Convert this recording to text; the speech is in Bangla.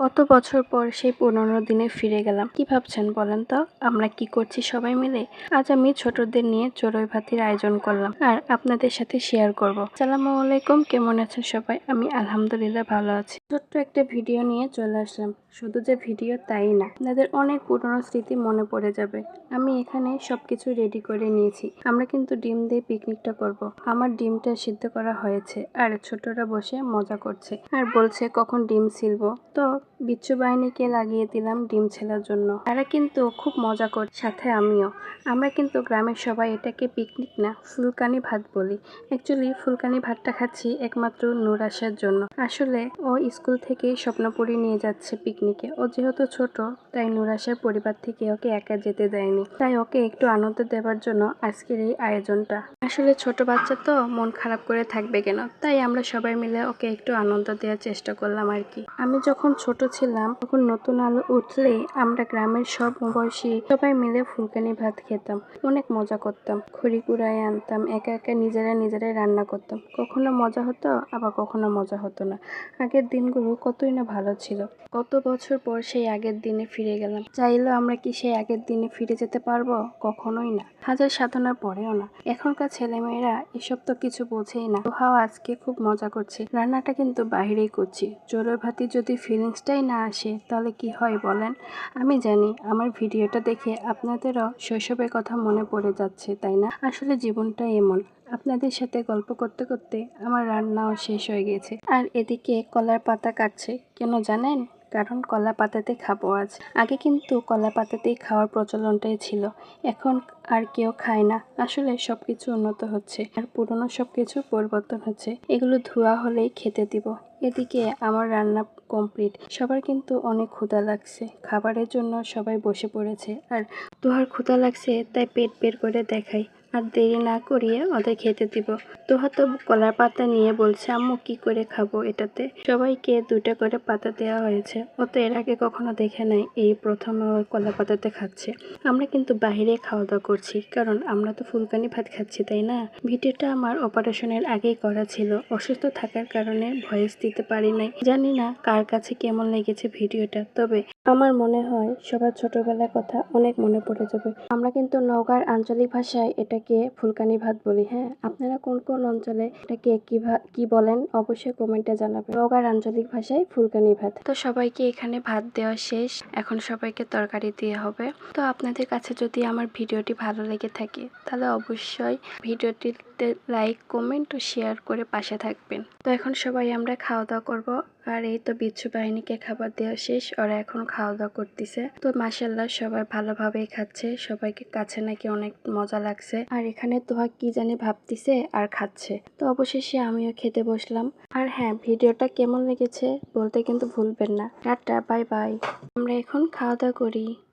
কত বছর পর সেই পুরনো দিনে ফিরে গেলাম? কি ভাবছেন বলেন তো? আমরা কি করছি সবাই মিলে? আজ আমি ছোটদের নিয়ে চড়ুই ভাতির আয়োজন করলাম আর আপনাদের সাথে শেয়ার করব। সালামু আলাইকুম, কেমন আছেন সবাই? আমি আলহামদুলিল্লাহ ভালো আছি। ছোট্ট একটা ভিডিও নিয়ে চলে আসলাম। শুধু যে ভিডিও তাই না, আপনাদের অনেক পুরনো স্মৃতি মনে পড়ে যাবে। আমি এখানে সবকিছু রেডি করে নিয়েছি। আমরা কিন্তু ডিম দিয়ে পিকনিকটা করব। আমার ডিমটা সিদ্ধ করা হয়েছে আর ছোটরা বসে মজা করছে। আর বলছে কখন ডিম ছিলবো তো বিচ্ছু বাহিনীকে লাগিয়ে দিলাম ডিম ছেলার জন্য। তারা কিন্তু খুব মজা করে, সাথে আমিও। আমরা কিন্তু গ্রামের সবাই এটাকে পিকনিক না, ফুলকানি ভাত বলি। অ্যাকচুয়ালি ফুলকানি ভাতটা খাচ্ছি একমাত্র নূর আসার জন্য। আসলে ও স্কুল থেকে স্বপ্নপুরি নিয়ে যাচ্ছে পিকনিকে ও যেহেতু ছোট, তাই নূর আসার পরিবার থেকে ওকে একা যেতে দেয়নি। তাই ওকে একটু আনন্দ দেওয়ার জন্য আজকের এই আয়োজনটা। আসলে ছোট বাচ্চা তো মন খারাপ করে থাকবে কেন? তাই আমরা সবাই মিলে ওকে একটু আনন্দ দেওয়ার চেষ্টা করলাম আর কি। আমি যখন ছোট ছিলাম তখন নতুন আলো উঠলে আমরা গ্রামের সব বয়সী সবাই মিলে ফুলকানি ভাত খেতাম, অনেক মজা করতাম। খড়ি কুড়ায় আনতাম, একা একা নিজেরা নিজেরাই রান্না করতাম। কখনো মজা হতো, আবার কখনো মজা হতো না। আগের দিনগুলো কতই না ভালো ছিল। কত বছর পর সেই আগের দিনে ফিরে গেলাম। চাইলেও আমরা কি সেই আগের দিনে ফিরে যেতে পারব? কখনোই না। হাজার সাধনার পরেও না। এখনকার ছেলেমেয়েরা এসব তো কিছু বোঝেই না। তোহাও আজকে খুব মজা করছে। রান্নাটা কিন্তু বাইরেই করছি। চোরের ভাতি যদি ফিলিংসটাই না আসে, তাহলে কি হয় বলেন? আমি জানি, আমার ভিডিওটা দেখে আপনাদেরও শৈশবের কথা মনে পড়ে যাচ্ছে, তাই না? আসলে জীবনটা এমন। আপনাদের সাথে গল্প করতে করতে আমার রান্নাও শেষ হয়ে গেছে। আর এদিকে কলার পাতা কাটছে, কেন জানেন? কারণ কলা পাতাতে খাব আজ। আগে কিন্তু কলা পাতাতেই খাওয়ার প্রচলনটাই ছিল। এখন আর কেউ খায় না। আসলে সব কিছু উন্নত হচ্ছে। আর পুরনো সব কিছু পরিবর্তন হচ্ছে। এগুলো ধোয়া হলেই খেতে দিব। এদিকে আমার রান্না কমপ্লিট সবার কিন্তু অনেক ক্ষুধা লাগছে। খাবারের জন্য সবাই বসে পড়েছে। আর তোহার ক্ষুধা লাগছে, তাই পেট বের করে দেখাই। আর দেরি না করিয়ে ওদের খেতে দিব। তো কলার পাতা নিয়ে বলছে, আম্মু, কি করে খাব এটাতে? সবাইকে দুটা করে পাতা দেওয়া হয়েছে। ও তো এর আগে কখনো দেখে নাই, এই প্রথম কলা পাতাতে খাচ্ছে। আমরা কিন্তু বাইরে খাওয়া দাওয়া করছি, কারণ আমরা তো ফুলকানি ভাত খাচ্ছি, তাই না? ভিডিওটা আমার অপারেশনের আগেই করা ছিল। অসুস্থ থাকার কারণে ভয়েস দিতে পারি নাই। জানি না কার কাছে কেমন লেগেছে ভিডিওটা, তবে আমার মনে হয় সবার ছোটবেলার কথা অনেক মনে পড়ে যাবে। আমরা কিন্তু নওগাঁর আঞ্চলিক ভাষায় এটাকে ফুলকানি ভাত বলি হ্যাঁ? আপনারা কোন কোন অঞ্চলে এটাকে কি কি বলেন অবশ্যই কমেন্টে জানাবেন। নওগাঁর আঞ্চলিক ভাষায় ফুলকানি ভাত। তো সবাইকে এখানে ভাত দেওয়া শেষ। এখন সবাইকে তরকারি দিয়ে হবে। তো আপনাদের কাছে যদি আমার ভিডিওটি ভালো লেগে থাকে, তাহলে অবশ্যই ভিডিওটিতে লাইক কমেন্ট ও শেয়ার করে পাশে থাকবেন। তো এখন সবাই আমরা খাওয়া দাওয়া করব। আর এই তো বিচ্ছু বাহিনীকে খাবার দেওয়া শেষ, ওরা এখন খাওয়া দাওয়া করতেছে। তো মাসাল্লাহ সবাই ভালোভাবেই খাচ্ছে, সবাইকে কাছে নাকি অনেক মজা লাগছে। আর এখানে তোহা কি জানি ভাবতিছে আর খাচ্ছে। তো অবশেষে আমিও খেতে বসলাম। আর হ্যাঁ ভিডিওটা কেমন লেগেছে বলতে কিন্তু ভুলবেন না। Tata, bye bye. আমরা এখন খাওয়া দাওয়া করি।